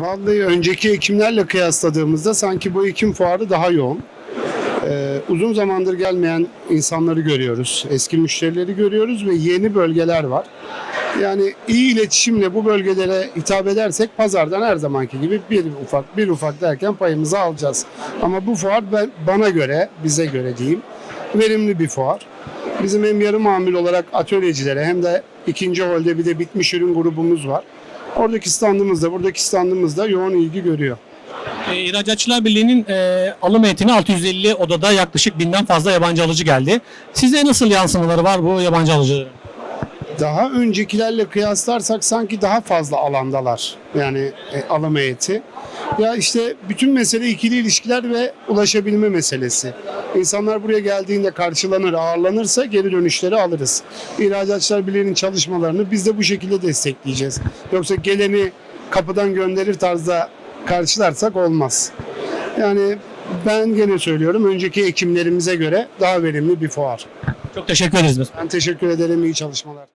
Vallahi önceki ekimlerle kıyasladığımızda sanki bu ekim fuarı daha yoğun. Ee, uzun zamandır gelmeyen insanları görüyoruz. Eski müşterileri görüyoruz ve yeni bölgeler var. Yani iyi iletişimle bu bölgelere hitap edersek pazardan her zamanki gibi bir ufak bir ufak derken payımızı alacağız. Ama bu fuar ben, bana göre, bize göre diyeyim, verimli bir fuar. Bizim hem yarı mamul olarak atölyecilere hem de ikinci holde bir de bitmiş ürün grubumuz var. Oradaki standımızda, buradaki standımızda yoğun ilgi görüyor. E, İhracatçılar Birliği'nin e, alım heyetine 650 odada yaklaşık binden fazla yabancı alıcı geldi. Size nasıl yansımaları var bu yabancı alıcıların? Daha öncekilerle kıyaslarsak sanki daha fazla alandalar. Yani e, alım heyeti. Ya işte bütün mesele ikili ilişkiler ve ulaşabilme meselesi. İnsanlar buraya geldiğinde karşılanır, ağırlanırsa geri dönüşleri alırız. İhracatçılar Birliği'nin çalışmalarını biz de bu şekilde destekleyeceğiz. Yoksa geleni kapıdan gönderir tarzda karşılarsak olmaz. Yani ben gene söylüyorum önceki ekimlerimize göre daha verimli bir fuar. Çok teşekkür ederiz. Ben teşekkür ederim. iyi çalışmalar.